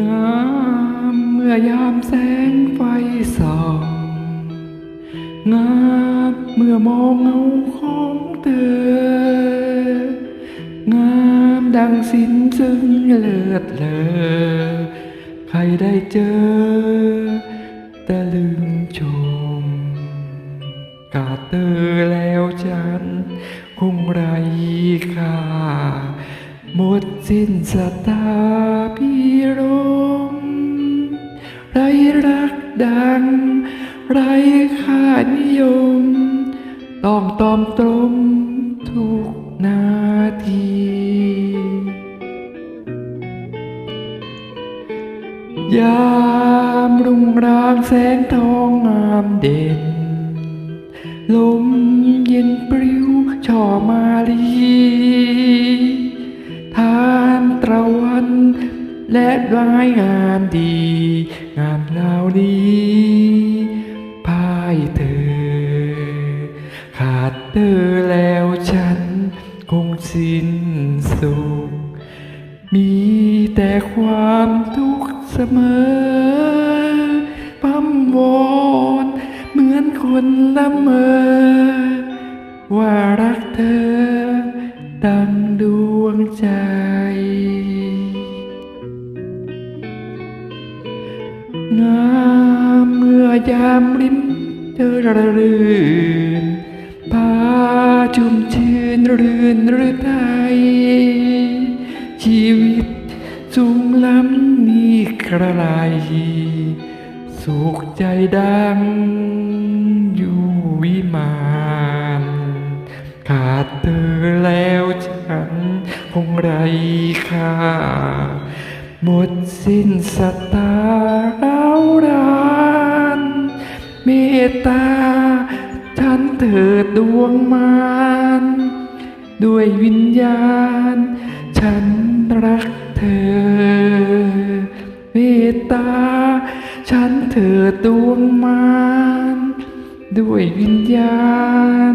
งามเมื่อยามแสงไฟส่องงามเมื่อมองเงาของเธองามดังสิ้นซึ่งเลิศเลอใครได้เจอตะลึงชมกาเธอแล้วฉันคงไรค่า หมดสิ้นสตาพี่รมไรรักดัง ไรค่านิยม ต้องตอมตรมทุกนาที ยามรุ่งรางแสงทองงามเด่น ลมเย็นปลิวช่อมาลี และรายงานดี งานเหล่านี้พ่ายเธอ ขาดเธอแล้วฉันคงสิ้นสุข มีแต่ความทุกข์เสมอพัมวอนเหมือนคนละเมอ ว่ารักเธอดังดวงใจ งามเมื่อยามริมเธอระรื่นพาชุ่มชื่นรื่นหรือไทย ชีวิตสูงล้ำนี่ใครสุขใจดังอยู่วิมานขาดเธอแล้วฉันคงไรค่าหมดสิ้นสตา รารานเมตตาฉันเถิดดวงมารด้วยวิญญาณ ฉันรักเธอ เมตตา ฉันเถิดดวงมารด้วยวิญญาณ